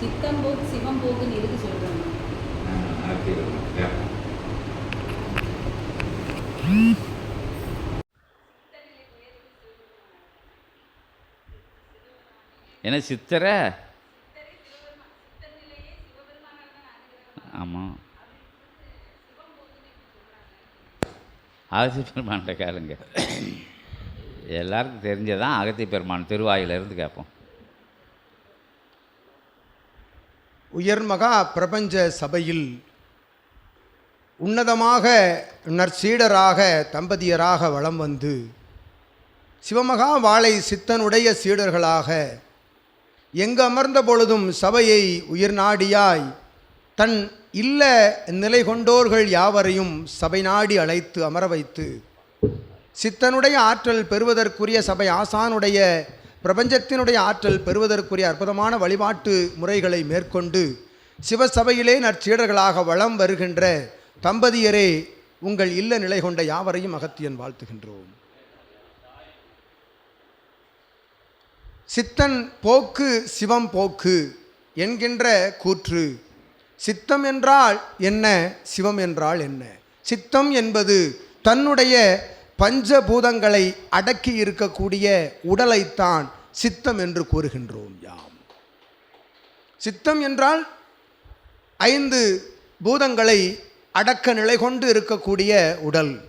சித்தம் போக்கு சிவம் போக்குன்னு எதுக்கு கேட்போம் என்ன சித்தரை? ஆமாம் அகத்திய பெருமான்கிட்ட கேளுங்க. எல்லாருக்கும் தெரிஞ்சதான் அகத்திய பெருமான் திருவாயிலிருந்து கேட்போம். உயர்மகா பிரபஞ்ச சபையில் உன்னதமாக நற்சீடராக தம்பதியராக வலம் வந்து சிவமகா வாழை சித்தனுடைய சீடர்களாக எங்கு அமர்ந்த பொழுதும் சபையை உயிர்நாடியாய் தன் இல்ல நிலை கொண்டோர்கள் யாவரையும் சபை நாடி அழைத்து அமர வைத்து சித்தனுடைய ஆற்றல் பெறுவதற்குரிய சபை ஆசானுடைய பிரபஞ்சத்தினுடைய ஆற்றல் பெறுவதற்குரிய அற்புதமான வழிபாட்டு முறைகளை மேற்கொண்டு சிவசபையிலே நற்சீடர்களாக வளம் வருகின்ற தம்பதியரே உங்கள் இல்ல நிலை கொண்ட யாவரையும் அகத்தியன் வாழ்த்துகின்றோம். சித்தன் போக்கு சிவம் போக்கு என்கின்ற கூற்று சித்தம் என்றால் என்ன சிவம் என்றால் என்ன? சித்தம் என்பது தன்னுடைய பஞ்சபூதங்களை அடக்கி இருக்கக்கூடிய உடலைத்தான் சித்தம் என்று கூறுகின்றோம் யாம். சித்தம் என்றால் ஐந்து பூதங்களை அடக்க நிலை கொண்டு இருக்கக்கூடிய உடல்.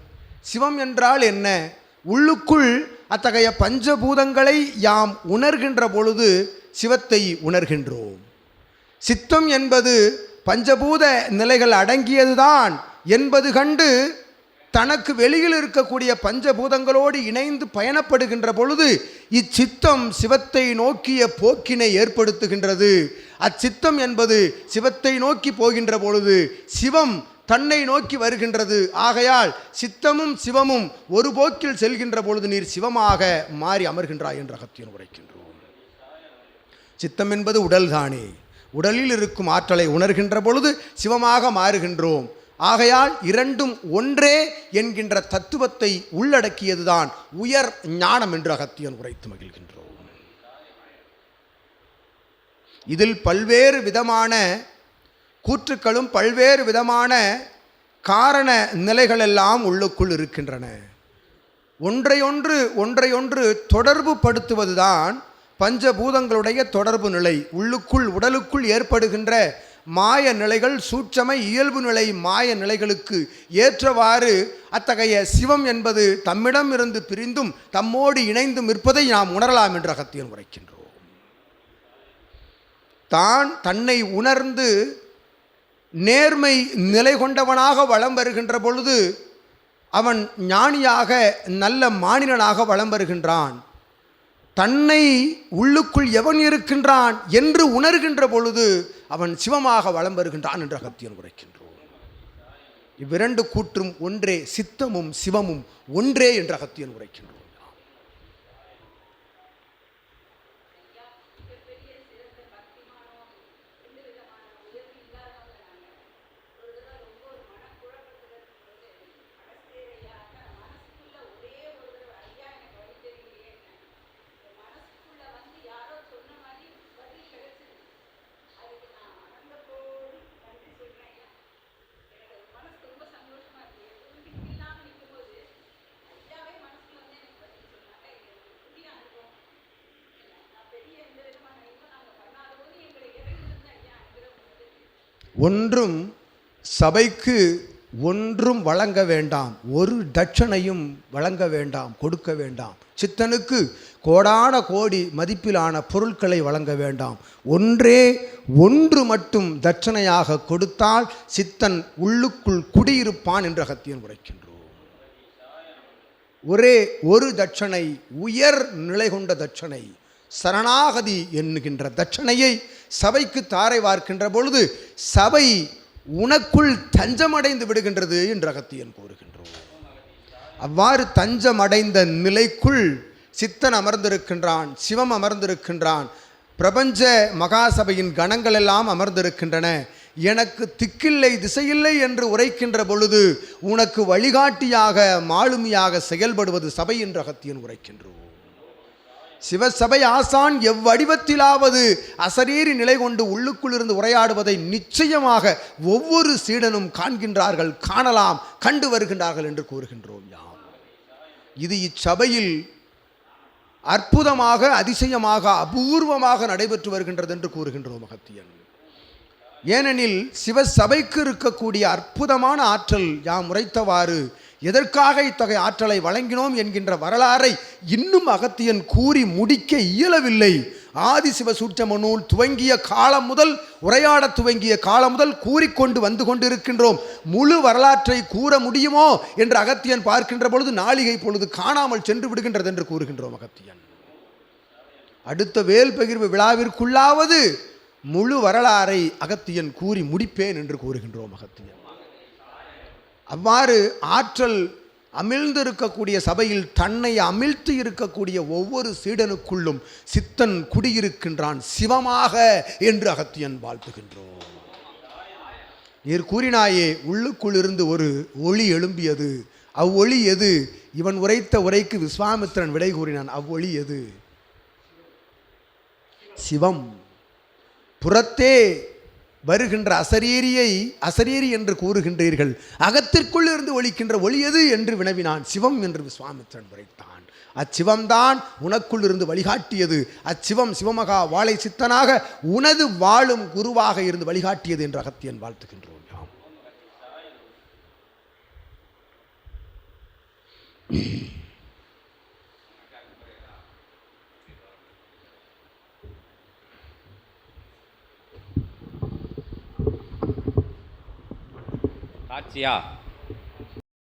சிவம் என்றால் என்ன? உள்ளுக்குள் அத்தகைய பஞ்சபூதங்களை யாம் உணர்கின்ற பொழுது சிவத்தை உணர்கின்றோம். சித்தம் என்பது பஞ்சபூத நிலைகள் அடங்கியதுதான் என்பது கண்டு தனக்கு வெளியில் இருக்கக்கூடிய பஞ்சபூதங்களோடு இணைந்து பயணப்படுகின்ற பொழுது இச்சித்தம் சிவத்தை நோக்கிய போக்கினை ஏற்படுத்துகின்றது. அச்சித்தம் என்பது சிவத்தை நோக்கி போகின்ற பொழுது சிவம் தன்னை நோக்கி வருகின்றது. ஆகையால் சித்தமும் சிவமும் ஒரு போக்கில் செல்கின்ற பொழுது நீர் சிவமாக மாறி அமர்கின்றாய் என்ற அகத்தியன் உரைக்கின்றோம். சித்தம் என்பது உடல்தானே உடலில் இருக்கும் ஆற்றலை உணர்கின்ற பொழுது சிவமாக மாறுகின்றோம். ஆகையால் இரண்டும் ஒன்றே என்கின்ற தத்துவத்தை உள்ளடக்கியதுதான் உயர் ஞானம் என்று அகத்தியன் உரைத்து மகிழ்கின்றோம். இதில் பல்வேறு விதமான கூற்றுக்களும் பல்வேறு விதமான காரண நிலைகளெல்லாம் உள்ளுக்குள் இருக்கின்றன. ஒன்றையொன்று ஒன்றையொன்று தொடர்பு படுத்துவதுதான் பஞ்சபூதங்களுடைய தொடர்பு நிலை. உள்ளுக்குள் உடலுக்குள் ஏற்படுகின்ற மாய நிலைகள் சூட்சம இயல்பு நிலை மாய நிலைகளுக்கு ஏற்றவாறு அத்தகைய சிவம் என்பது தம்மிடம் இருந்து பிரிந்தும் தம்மோடு இணைந்தும் இருப்பதை நாம் உணரலாம் என்று அகத்தியன் உரைக்கின்றோம். தான் தன்னை உணர்ந்து நேர்மை நிலை கொண்டவனாக வலம் வருகின்ற பொழுது அவன் ஞானியாக நல்ல மானிடனாக வலம் வருகின்றான். தன்னை உள்ளுக்குள் எவன் இருக்கின்றான் என்று உணர்கின்ற பொழுது அவன் சிவமாக வலம் வருகின்றான் என்று அகத்தியன் உரைக்கின்றோம் இவ்விரண்டு கூற்றும் ஒன்றே சித்தமும் சிவமும் ஒன்றே என்று அகத்தியன் உரைக்கின்றோம் ஒன்றும் சபைக்கு ஒன்றும் வழங்க வேண்டாம். ஒரு தட்சணையும் வழங்க வேண்டாம் கொடுக்க வேண்டாம். சித்தனுக்கு கோடான கோடி மதிப்பிலான பொருட்களை வழங்க வேண்டாம். ஒன்றே ஒன்று மட்டும் தட்சணையாக கொடுத்தால் சித்தன் உள்ளுக்குள் குடியிருப்பான் என்று அகத்தியன் உரைக்கின்றோம். ஒரே ஒரு தட்சணை உயர் நிலை கொண்ட தட்சணை. சரணாகதி என்கின்ற தட்சணையை சபைக்கு தாரை வார்க்கின்ற பொழுது சபை உனக்குள் தஞ்சமடைந்து விடுகின்றது என்று அகத்தியன் கூறுகின்றோம் அவ்வாறு தஞ்சமடைந்த நிலைக்குள் சித்தன் அமர்ந்திருக்கின்றான் சிவம் அமர்ந்திருக்கின்றான் பிரபஞ்ச மகாசபையின் கணங்கள் எல்லாம் அமர்ந்திருக்கின்றன. எனக்கு திக்கில்லை திசையில்லை என்று உரைக்கின்ற பொழுது உனக்கு வழிகாட்டியாக மாலுமியாக செயல்படுவது சபை என்று அகத்தியன் உரைக்கின்றோம் சிவசபை ஆசான் எவ்வடிவத்திலாவது அசரீரி நிலை கொண்டு உள்ளுக்குள் இருந்து உரையாடுவதை நிச்சயமாக ஒவ்வொரு சீடனும் காண்கின்றார்கள் காணலாம் கண்டு வருகின்றார்கள் என்று கூறுகின்றோம் யாம். இது இச்சபையில் அற்புதமாக அதிசயமாக அபூர்வமாக நடைபெற்று வருகின்றது என்று கூறுகின்றோம் மகத்தியன். ஏனெனில் சிவசபைக்கு இருக்கக்கூடிய அற்புதமான ஆற்றல் யாம் உரைத்தவாறு எதற்காக இத்தகைய ஆற்றலை வழங்கினோம் என்கின்ற வரலாறை இன்னும் அகத்தியன் கூறி முடிக்க இயலவில்லை. ஆதிசிவ சூட்சம நூல் துவங்கிய காலம் முதல் உரையாடத் துவங்கிய காலம் முதல் கூறிக்கொண்டு வந்து கொண்டிருக்கின்றோம். முழு வரலாற்றை கூற முடியுமோ என்று அகத்தியன் பார்க்கின்ற பொழுது நாளிகை பொழுது காணாமல் சென்று விடுகின்றது என்று கூறுகின்றோம் அகத்தியன். அடுத்த வேல் பகிர்வு விழாவிற்குள்ளாவது முழு வரலாறை அகத்தியன் கூறி முடிப்பேன் என்று கூறுகின்றோம் அகத்தியன். அவ்வாறு ஆற்றல் அமிழ்ந்திருக்கக்கூடிய சபையில் தன்னை அமிழ்த்து இருக்கக்கூடிய ஒவ்வொரு சீடனுக்குள்ளும் சித்தன் குடியிருக்கின்றான் சிவமாக என்று அகத்தியன் வாழ்த்துகின்றோம். நீர் கூறினாயே உள்ளுக்குள் இருந்து ஒரு ஒளி எழும்பியது. அவ்வொளி எது? இவன் உரைத்த உரைக்கு விஸ்வாமித்திரன் விடை கூறினான். அவ்வொளி எது? சிவம். புறத்தே வருகின்ற அசரீரியை அசரீரி என்று கூறுகின்றீர்கள். அகத்திற்குள் இருந்து ஒழிக்கின்ற ஒளி எது என்று வினவினான். சிவம் என்று விஸ்வாமித்திரன் உரைத்தான். அச்சிவம்தான் உனக்குள் இருந்து வழிகாட்டியது. அச்சிவம் சிவமகா வாழை சித்தனாக உனது வாழும் குருவாக இருந்து வழிகாட்டியது என்று அகத்தியன் வாழ்த்துகின்றோம். யாம் 大姐！